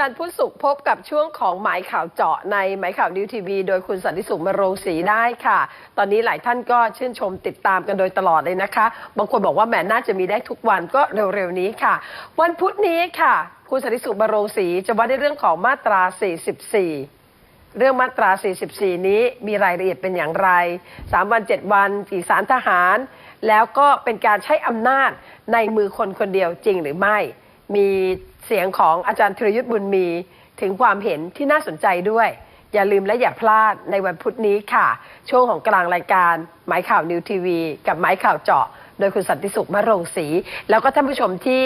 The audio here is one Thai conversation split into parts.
จันทร์พุธศุกร์พบกับช่วงของหมายข่าวเจาะในหมายข่าวนิวทีวีโดยคุณสันติสุขมโรงศรีได้ค่ะ ตอนนี้หลายท่านก็ชื่นชมติดตามกันโดยตลอดเลยนะคะ บางคนบอกว่าแหมน่าจะมีได้ทุกวันก็เร็วๆนี้ค่ะ วันพุธนี้ค่ะ คุณสันติสุขมโรงศรีจะว่าในเรื่องของมาตรา 44เรื่องมาตรา 44 นี้มีรายละเอียดเป็นอย่างไร 3 วัน 7 วันกี่สารทหาร แล้วก็เป็นการใช้อำนาจในมือคนคนเดียวจริงหรือไม่ มีเสียงของอาจารย์ธีรยุทธ์บุญมีถึงความเห็นที่น่าสนใจด้วย อย่าลืมและอย่าพลาดในวันพุธนี้ค่ะ ช่วงของกลางรายการหมายข่าวนิวทีวี กับหมายข่าวเจาะ โดยคุณสันติสุขมะโรงศรีแล้วก็ท่านผู้ชมที่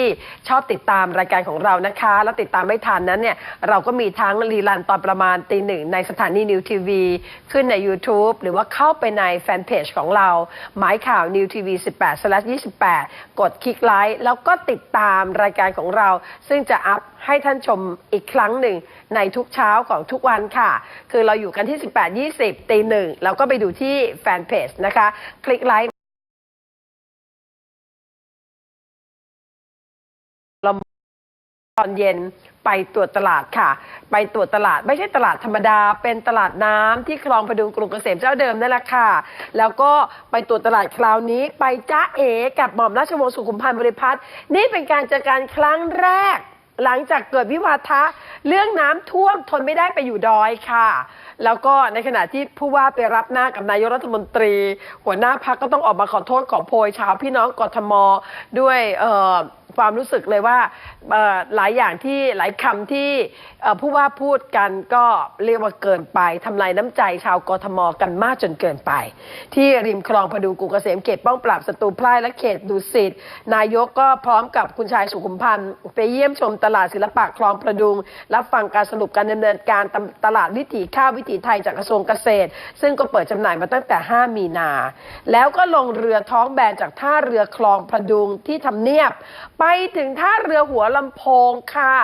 ชอบติดตามรายการของเรานะคะ แล้วติดตามไม่ทันนั้นเนี่ยเราก็มีทั้งรีลันตอนประมาณตีหนึ่งในสถานีนิวทีวีขึ้นใน YouTube หรือว่าเข้าไปในแฟนเพจของเรา หมายข่าวนิวทีวี18 28 กดคลิกไลค์แล้วก็ติดตามรายการของเรา ซึ่งจะอัพให้ท่านชมอีกครั้งหนึ่งในทุกเช้าของทุกวันค่ะ คือเราอยู่กันที่ 18 20 ตีหนึ่งแล้วก็ไปดูที่แฟนเพจนะคะ คลิกไลค์ ตอนเย็นไปตรวจตลาดค่ะ ไปตรวจตลาดไม่ใช่ตลาดธรรมดา เป็นตลาดน้ำที่คลองพดุงกรุงเกษมเจ้าเดิมนั่นแหละค่ะ แล้วก็ไปตรวจตลาดคราวนี้ ไปจ้าเอกับหม่อมราชวงศ์สุขุมพันธ์บริพัตรนี่เป็นการเจอการครั้งแรก หลังจากเกิดวิวาทะ เรื่องน้ำท่วมทนไม่ได้ไปอยู่ดอยค่ะ แล้วก็ในขณะที่ผู้ว่าไปรับหน้ากับนายกรัฐมนตรี หัวหน้าพักก็ต้องออกมาขอโทษขอโพยชาวพี่น้องกทมด้วยเอ่อ ความรู้สึกเลยว่าหลายอย่างที่หลายคำที่ผู้ว่าพูดกันก็เรียกว่าเกินไปทำลายน้ำใจชาวกทมกันมากจนเกินไป ที่ริมคลองพดุงกรุเกษมเขตป้องปราบศัตรูพล่ายและเขตดุสิตนายกก็พร้อมกับคุณชายสุขุมพันธ์ไปเยี่ยมชมตลาดศิลปะคลองประดุง รับฟังการสรุปการดำเนินการตลาดวิถีข้าววิถีไทยจากกระทรวงเกษตร ซึ่งก็เปิดจำหน่ายมาตั้งแต่ 5 มีนา แล้วก็ลงเรือท้องแบนจากท่าเรือคลองประดุงที่ทำเนียบไปไปถึงท่าเรือหัวลำโพงค่ะ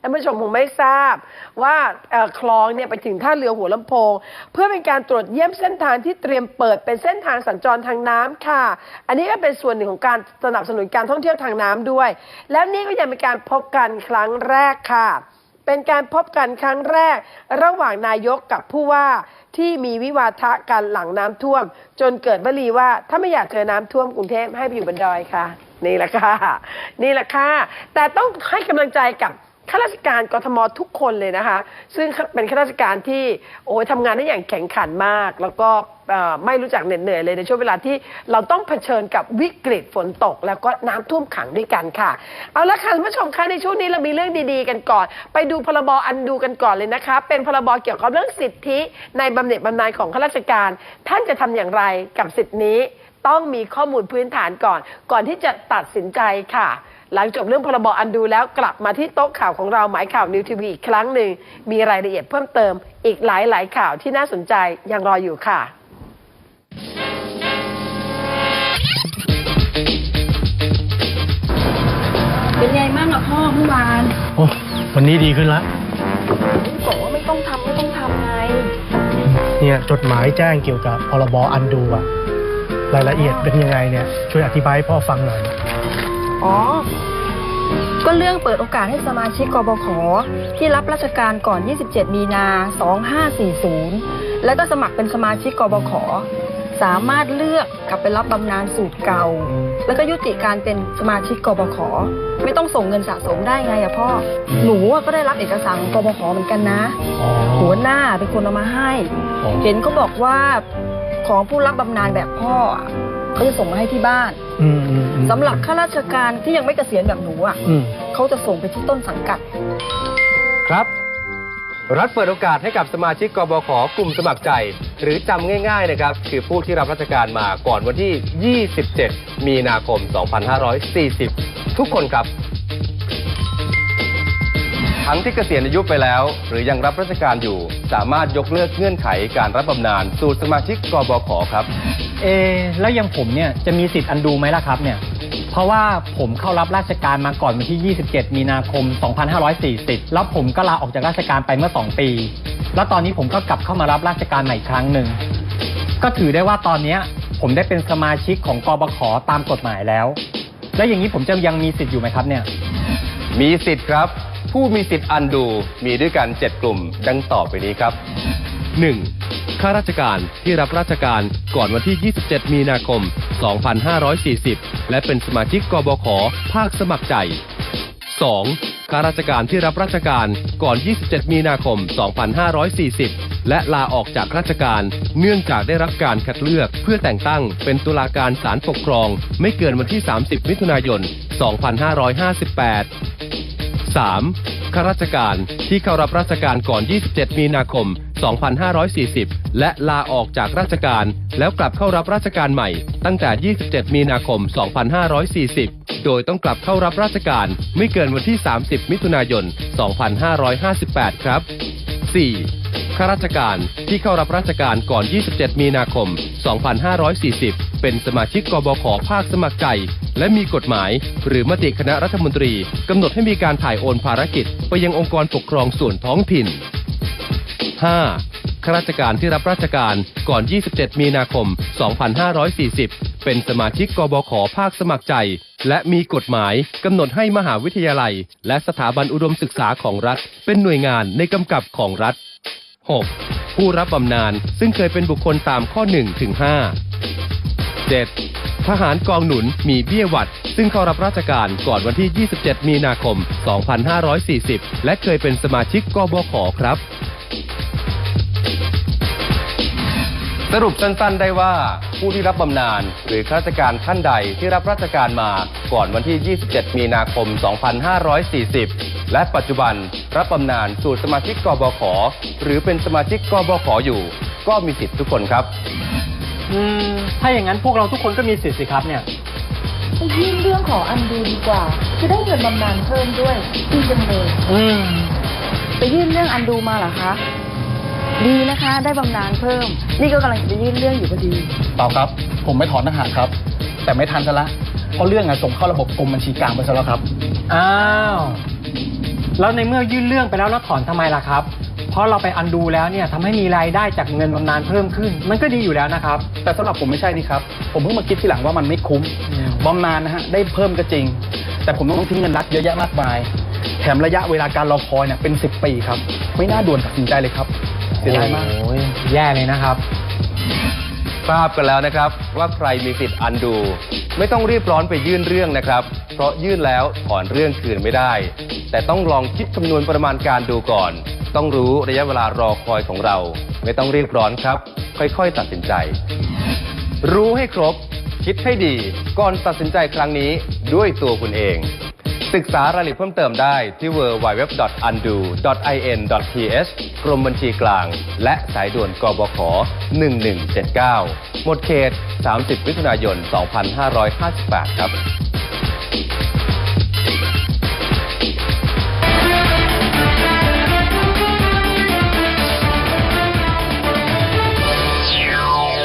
ท่านผู้ชมคงไม่ทราบว่าคลองเนี่ยไปถึงท่าเรือหัวลำโพง เพื่อเป็นการตรวจเยี่ยมเส้นทางที่เตรียมเปิดเป็นเส้นทางสัญจรทางน้ำค่ะ อันนี้ก็เป็นส่วนหนึ่งของการสนับสนุนการท่องเที่ยวทางน้ำด้วย แล้วนี่ก็ยังเป็นการพบกันครั้งแรกค่ะเป็นการพบกันครั้งแรก ระหว่างนายกกับผู้ว่าที่มีวิวาทะกันหลังน้ำท่วม จนเกิดวลีว่าถ้าไม่อยากเจอน้ำท่วมกรุงเทพให้ไปอยู่บนดอยค่ะ นี่แหละค่ะ นี่แหละค่ะ แต่ต้องให้กำลังใจกับข้าราชการกทมทุกคนเลยนะคะ ซึ่งเป็นข้าราชการที่โอ้ยทำงานได้อย่างแข็งขันมาก แล้วก็ไม่รู้จักเหน็ดเหนื่อยเลยในช่วงเวลาที่เราต้องเผชิญกับวิกฤตฝนตก แล้วก็น้ำท่วมขังด้วยกันค่ะ เอาละค่ะคุณผู้ชมคะในช่วงนี้เรามีเรื่องดีๆกันก่อน ไปดูพรบอันดูกันก่อนเลยนะคะ เป็นพรบเกี่ยวกับเรื่องสิทธิในบำเหน็จบำนาญของข้าราชการ ท่านจะทำอย่างไรกับสิทธินี้ ต้องมีข้อมูลพื้นฐานก่อน ก่อนที่จะตัดสินใจค่ะ หลังจบเรื่องพรบอันดูแล้วกลับมาที่โต๊ะข่าวของเราหมายข่าวนิวทีวีอีกครั้งหนึ่งมีรายละเอียดเพิ่มเติม อีกหลายๆข่าวที่น่าสนใจยังรออยู่ค่ะเป็นไงบ้างอะพ่อเมื่อวานโอ้วันนี้ดีขึ้นละบอกว่าไม่ต้องทำไม่ต้องทำไง เนี่ยจดหมายแจ้งเกี่ยวกับพรบอันดูอะ รายละเอียดเป็นยังไงเนี่ยช่วยอธิบายให้พ่อฟังหน่อย อ๋อ ก็เรื่องเปิดโอกาสให้สมาชิกกบขที่รับราชการก่อน 27 มีนา 2540 แล้วก็สมัครเป็นสมาชิกกบขสามารถเลือกกลับไปรับบำนาญสูตรเก่า แล้วก็ยุติการเป็นสมาชิกกบขไม่ต้องส่งเงินสะสมได้ไงอะพ่อ หนูอะก็ได้รับเอกสารของกบขเหมือนกันนะอ๋อหัวหน้าเป็นคนเอามาให้อ๋อเห็นเขาบอกว่า ของผู้รับบำนาญแบบพ่ออะเขาจะส่งมาให้ที่บ้านอืมอืมอืมสำหรับข้าราชการที่ยังไม่เกษียณแบบหนูอะอืม เขาจะส่งไปที่ต้นสังกัด ครับ รัฐเปิดโอกาสให้กับสมาชิกกบขกลุ่มสมัครใจ หรือจำง่ายๆนะครับ คือผู้ที่รับราชการมาก่อนวันที่ 27 มีนาคม 2540 ทุกคนครับ ทั้งที่เกษียณอายุไปแล้ว หรือยังรับราชการอยู่ สามารถยกเลิกเงื่อนไขการรับบำนาญสู่สมาชิกกบขครับ เอะแล้วอยังผมเนี่ยจะมีสิทธิ์อันดูไหมล่ะครับเนี่ยเพราะว่าผมเข้ารับราชการมาก่อนวันที่ 27 มีนาคม 2540 แล้วผมก็ลาออกจากราชการไปเมื่อ 2 ปี แล้วตอนนี้ผมก็กลับเข้ามารับราชการใหม่อีกครั้งหนึ่งก็ถือได้ว่าตอนเนี้ยผมได้เป็นสมาชิกของกบขตามกฎหมายแล้ว แล้วอย่างนี้ผมจะยังมีสิทธิ์อยู่ไหมครับเนี่ย มีสิทธิ์ครับ ผู้มีสิทธิ์อันดูมีด้วยกัน 7 กลุ่ม ดังต่อไปนี้ครับ 1. ข้าราชการที่รับราชการก่อนวันที่ 27 มีนาคม 2540 และเป็นสมาชิกกบขภาคสมัครใจ 2. ข้าราชการที่รับราชการก่อน 27 มีนาคม 2540 และลาออกจากราชการ เนื่องจากได้รับการคัดเลือกเพื่อแต่งตั้งเป็นตุลาการศาลปกครอง ไม่เกินวันที่ 30 มิถุนายน 2558 3. ข้าราชการที่เข้ารับราชการก่อน 27 มีนาคม 2540 และลาออกจากราชการ แล้วกลับเข้ารับราชการใหม่ ตั้งแต่ 27 มีนาคม 2540 โดยต้องกลับเข้ารับราชการไม่เกินวันที่ 30 มิถุนายน 2558 ครับ 4. ข้าราชการที่เข้ารับราชการก่อน 27 มีนาคม 2540 เป็นสมาชิกกบขภาคสมัครใจ และมีกฎหมาย หรือมติคณะรัฐมนตรีกำหนดให้มีการถ่ายโอนภารกิจ ไปยังองค์กรปกครองส่วนท้องถิ่น 5. ข้าราชการที่รับราชการก่อน 27 มีนาคม 2540 เป็นสมาชิกกบขภาคสมัครใจ และมีกฎหมายกำหนดให้มหาวิทยาลัย และสถาบันอุดมศึกษาของรัฐ เป็นหน่วยงานในกำกับของรัฐ 6. ผู้รับบำนาญซึ่งเคยเป็นบุคคลตามข้อ1ถึง5 7. ทหารกองหนุนมีเบี้ยหวัด ซึ่งเข้ารับราชการก่อนวันที่ 27 มีนาคม 2540 และเคยเป็นสมาชิกกบขครับ สรุปสั้นๆได้ว่า ผู้ที่รับบำนาญหรือข้าราชการท่านใดที่รับราชการมาก่อนวันที่ 27 มีนาคม 2540 และปัจจุบันรับบำนาญสู่สมาชิกกบขหรือเป็นสมาชิกกบขอยู่ ก็มีสิทธิ์ทุกคนครับ อืมถ้าอย่างนั้นพวกเราทุกคนก็มีสิทธิ์สิครับเนี่ยไปยื่นเรื่องขออันดูดีกว่า จะได้เงินบำนาญเพิ่มด้วยดีจังเลยอืมไปยื่นเรื่องอันดูมาเหรอคะดีนะคะ ได้บำนาญเพิ่ม นี่ก็กำลังจะไปยื่นเรื่องอยู่พอดีเปล่าครับ ผมไม่ถอนทหารครับ แต่ไม่ทันซะละเพราะเรื่องอะส่งเข้าระบบกรมบัญชีกลางไปซะแล้วครับ อ้าว แล้วในเมื่อยื่นเรื่องไปแล้วแล้วถอนทำไมล่ะครับ เพราะเราไปอันดูแล้วเนี่ยทำให้มีรายได้จากเงินบำนาญเพิ่มขึ้น มันก็ดีอยู่แล้วนะครับ แต่สำหรับผมไม่ใช่นี่ครับ ผมเพิ่งมาคิดทีหลังว่ามันไม่คุ้มอืมบำนาญนะฮะได้เพิ่มก็จริง แต่ผมต้องทิ้งเงินรัฐเยอะแยะมากมาย แถมระยะเวลาการรอคอยเนี่ยเป็น 10 ปีครับ ไม่น่าด่วนตัดสินใจเลยครับเสียดายมาก โอ้ยแย่เลยนะครับ ทราบกันแล้วนะครับว่าใครมีสิทธิ์อันดู ไม่ต้องรีบร้อนไปยื่นเรื่องนะครับ เพราะยื่นแล้วถอนเรื่องคืนไม่ได้ แต่ต้องลองคิดคำนวณประมาณการดูก่อน ต้องรู้ระยะเวลารอคอยของเรา ไม่ต้องรีบร้อนครับ ค่อยๆ ตัดสินใจ รู้ให้ครบ คิดให้ดี ก่อนตัดสินใจครั้งนี้ด้วยตัวคุณเอง ศึกษารายละเอียดเพิ่มเติมได้ที่ www.undo.in.th กรมบัญชีกลาง และสายด่วนกบข 1179 หมดเขต 30มิถุนายน 2558 ครับ